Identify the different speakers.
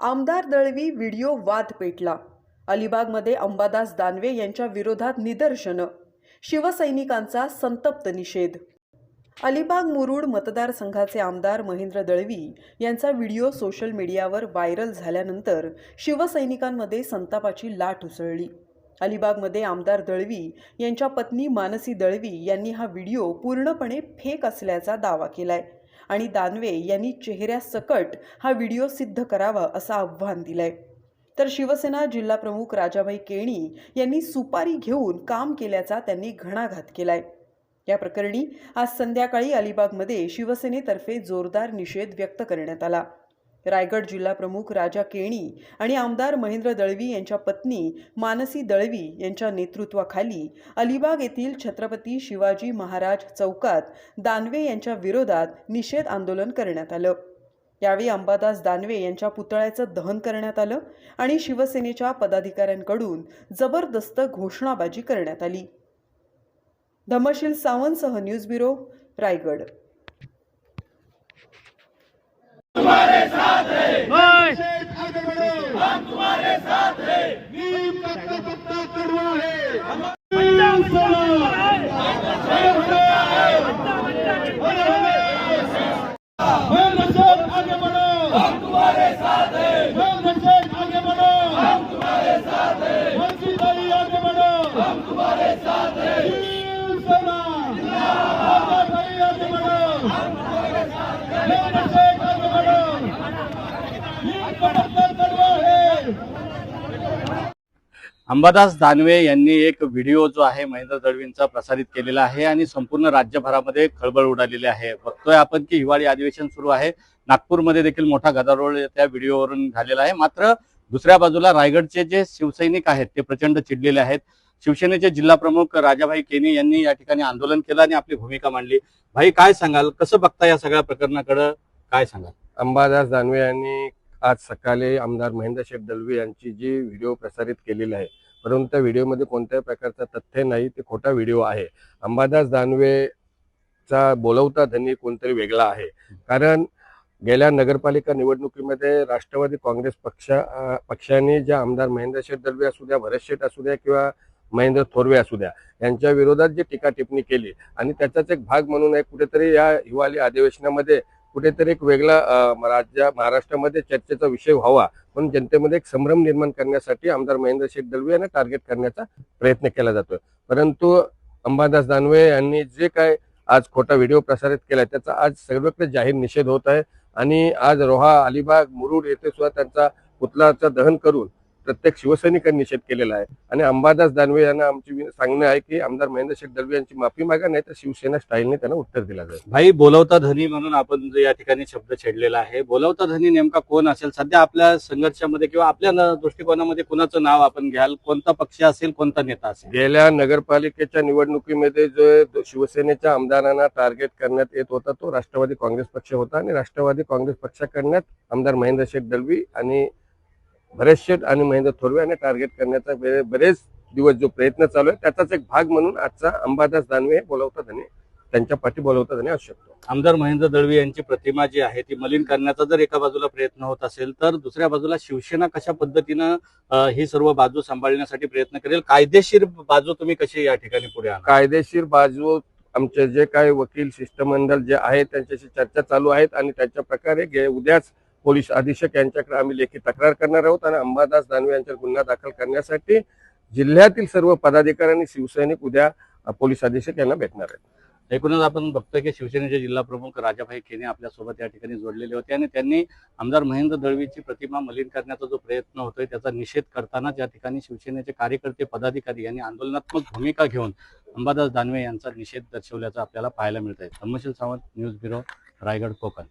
Speaker 1: आमदार दळवी व्हिडिओ वाद पेटला. अलिबागमध्ये अंबादास दानवे यांच्या विरोधात निदर्शनं. शिवसैनिकांचा संतप्त निषेध. अलिबाग मुरुड मतदारसंघाचे आमदार महेंद्र दळवी यांचा व्हिडिओ सोशल मीडियावर व्हायरल झाल्यानंतर शिवसैनिकांमध्ये संतापाची लाट उसळली. अलिबागमध्ये आमदार दळवी यांच्या पत्नी मानसी दळवी यांनी हा व्हिडिओ पूर्णपणे फेक असल्याचा दावा केलाय. आणि दानवे यांनी चेहऱ्यासकट हा व्हिडिओ सिद्ध करावा असं आव्हान दिलंय. तर शिवसेना जिल्हाप्रमुख राजाभाई केणी यांनी सुपारी घेऊन काम केल्याचा त्यांनी घणाघात केलाय. या प्रकरणी आज संध्याकाळी अलिबागमध्ये शिवसेनेतर्फे जोरदार निषेध व्यक्त करण्यात आला. रायगड जिल्हाप्रमुख राजा केणी आणि आमदार महेंद्र दळवी यांच्या पत्नी मानसी दळवी यांच्या नेतृत्वाखाली अलिबाग येथील छत्रपती शिवाजी महाराज चौकात दानवे यांच्या विरोधात निषेध आंदोलन करण्यात आलं. यावेळी अंबादास दानवे यांच्या पुतळ्याचं दहन करण्यात आलं आणि शिवसेनेच्या पदाधिकाऱ्यांकडून जबरदस्त घोषणाबाजी करण्यात आली. Dhamsheel सावंतसह news bureau Raigad.
Speaker 2: ओए!
Speaker 3: आगे
Speaker 4: Ambadas Danve यांनी एक व्हिडिओ जो आहे महेंद्र दळवींचा प्रसारित केलेला आहे आणि संपूर्ण राज्यभरामध्ये खळबळ उडालेली आहे. बघतोय आपण की हिवाळी अधिवेशन सुरू आहे. नागपूरमध्ये देखील मोठा गदारोळ त्या व्हिडिओवरून झालेला आहे. मात्र दुसऱ्या बाजूला रायगडचे जे शिवसैनिक आहेत ते प्रचंड चिडलेले आहेत. शिवसेनेचे जिल्हा प्रमुख राजाभाई केनी यांनी या ठिकाणी आंदोलन केलं आणि आपली भूमिका मांडली. भाई काय सांगाल? कसं बघता या सगळ्या प्रकरणाकडं? काय सांगाल?
Speaker 5: अंबादास दानवे यांनी आज सकाळी आमदार महेंद्र शेख दलवी यांची जी व्हिडिओ प्रसारित केलेली आहे परंतु त्या व्हिडिओमध्ये कोणत्याही प्रकारचं तथ्य नाही ते खोटा व्हिडिओ आहे. अंबादास दानवेचा बोलवता धनी कोणतरी वेगळा आहे. कारण गेल्या नगरपालिका निवडणुकीमध्ये राष्ट्रवादी काँग्रेस पक्षा पक्षाने ज्या आमदार महेंद्र शेठ दळवे असू द्या भरत शेठ असू द्या किंवा महेंद्र थोरवे असू द्या यांच्या विरोधात जी टीका टिप्पणी केली आणि त्याचाच एक भाग म्हणून आहे कुठेतरी या हिवाळी अधिवेशनामध्ये कुठेतरी एक वेगळा राज्या महाराष्ट्रामध्ये चर्चेचा विषय व्हावा म्हणून जनतेमध्ये एक संभ्रम निर्माण करण्यासाठी आमदार महेंद्र शेठ दळवी यांना टार्गेट करण्याचा प्रयत्न केला जातोय. परंतु अंबादास दानवे यांनी जे काय आज खोटा व्हिडिओ प्रसारित केला त्याचा आज सर्वत्र जाहीर निषेध होत आहे. आणि आज रोहा अलिबाग मुरुड येथे सुद्धा त्यांचा पुतळाचं दहन करून प्रत्येक शिवसैनिकांनी निषेध केलेला आहे. आणि अंबादास दानवे यांना आमची सांगणं आहे की आमदार महेंद्र शेठ दलवी यांची माफी मागा नाही तर शिवसेना स्टाईलने त्यांना उत्तर दिला जाईल.
Speaker 4: भाई बोलवता धनी म्हणून आपण जो या ठिकाणी शब्द छेडलेला आहे. बोलवता धनी नेमका कोण असेल? सध्या आपल्या संघर्षामध्ये किंवा आपल्या न- दृष्टिकोनामध्ये कुणाचं नाव आपण घ्याल? कोणता पक्ष असेल? कोणता नेता असेल?
Speaker 5: गेल्या नगरपालिकेच्या निवडणुकीमध्ये जो शिवसेनेच्या आमदारांना टार्गेट करण्यात येत होता तो राष्ट्रवादी काँग्रेस पक्ष होता. आणि राष्ट्रवादी काँग्रेस पक्षाकडण्यात आमदार महेंद्र शेठ दलवी आणि भरत शेठ आणि महेंद्र थोरवे यांना टार्गेट करण्याचा बरे- बरेच दिवस जो प्रयत्न चालू आहे त्याचाच एक भाग म्हणून आजचा अंबादास दानवे हे बोलवता धने त्यांच्या पाठी बोलवता धने असू शकतो.
Speaker 4: आमदार महेंद्र दळवी यांची प्रतिमा जी आहे ती मलिन करण्याचा जर एका बाजूला प्रयत्न होत असेल तर दुसऱ्या बाजूला शिवसेना कशा पद्धतीनं ही सर्व बाजू सांभाळण्यासाठी प्रयत्न करेल? कायदेशीर बाजू तुम्ही कशी या ठिकाणी पुढे आणा
Speaker 5: कायदेशीर बाजू आमचे जे काही वकील शिष्टमंडळ जे आहे त्यांच्याशी चर्चा चालू आहेत आणि त्याच्या प्रकारे उद्याच पोलीस अधीक्षक यांच्याकडे आम्ही लेखी तक्रार करणार आहोत आणि अंबादास दानवे यांच्यावर गुन्हा दाखल करण्यासाठी जिल्ह्यातील सर्व पदाधिकारी आणि शिवसैनिक उद्या पोलीस अधीक्षक यांना भेटणार आहेत.
Speaker 4: एकूणच आपण बघतोय की शिवसेनेचे जिल्हा प्रमुख राजाभाई खेने आपल्यासोबत या ठिकाणी जोडलेले होते आणि त्यांनी आमदार महेंद्र दळवीची प्रतिमा मलिन करण्याचा जो प्रयत्न होतोय त्याचा निषेध करताना या ठिकाणी शिवसेनेचे कार्यकर्ते पदाधिकारी यांनी आंदोलनात्मक भूमिका घेऊन अंबादास दानवे यांचा निषेध दर्शवल्याचं आपल्याला पाहायला मिळत आहे धर्मशील सावंत न्यूज ब्युरो रायगड कोकण.